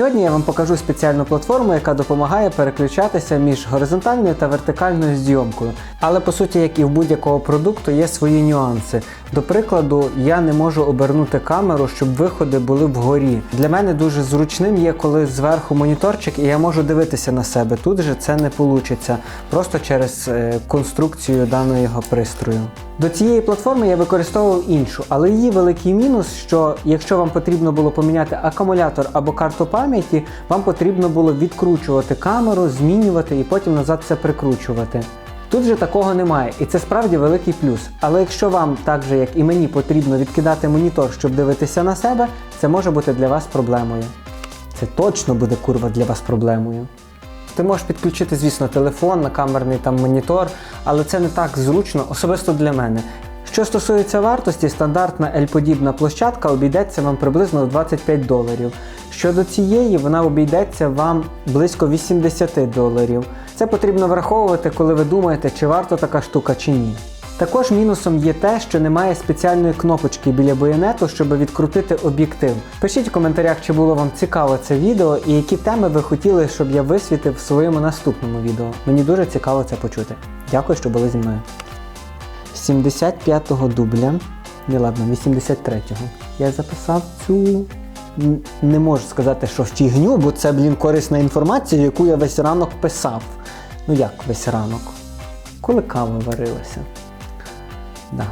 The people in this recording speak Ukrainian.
Сьогодні я вам покажу спеціальну платформу, яка допомагає переключатися між горизонтальною та вертикальною зйомкою. Але по суті, як і в будь-якого продукту, є свої нюанси. До прикладу, я не можу обернути камеру, щоб виходи були вгорі. Для мене дуже зручним є, коли зверху моніторчик, і я можу дивитися на себе. Тут же це не вийде, просто через е, конструкцію даного пристрою. До цієї платформи я використовував іншу, але її великий мінус, що якщо вам потрібно було поміняти акумулятор або карту пам'яті, вам потрібно було відкручувати камеру, змінювати і потім назад це прикручувати. Тут же такого немає, і це справді великий плюс. Але якщо вам, так же як і мені, потрібно відкидати монітор, щоб дивитися на себе, це може бути для вас проблемою. Це точно буде курва для вас проблемою. Ти можеш підключити, звісно, телефон, накамерний там монітор, але це не так зручно, особисто для мене. Що стосується вартості, стандартна L-подібна площадка обійдеться вам приблизно в 25 доларів. Щодо цієї, вона обійдеться вам близько 80 доларів. Це потрібно враховувати, коли ви думаєте, чи варто така штука чи ні. Також мінусом є те, що немає спеціальної кнопочки біля байонету, щоб відкрутити об'єктив. Пишіть в коментарях, чи було вам цікаво це відео і які теми ви хотіли, щоб я висвітив в своєму наступному відео. Мені дуже цікаво це почути. Дякую, що були зі мною. 75-го дубля. Не ладно, 83-го. Я записав цю. Не можу сказати, що фігню, бо це, блін, корисна інформація, яку я весь ранок писав. Ну як весь ранок? Коли кава варилася. Да.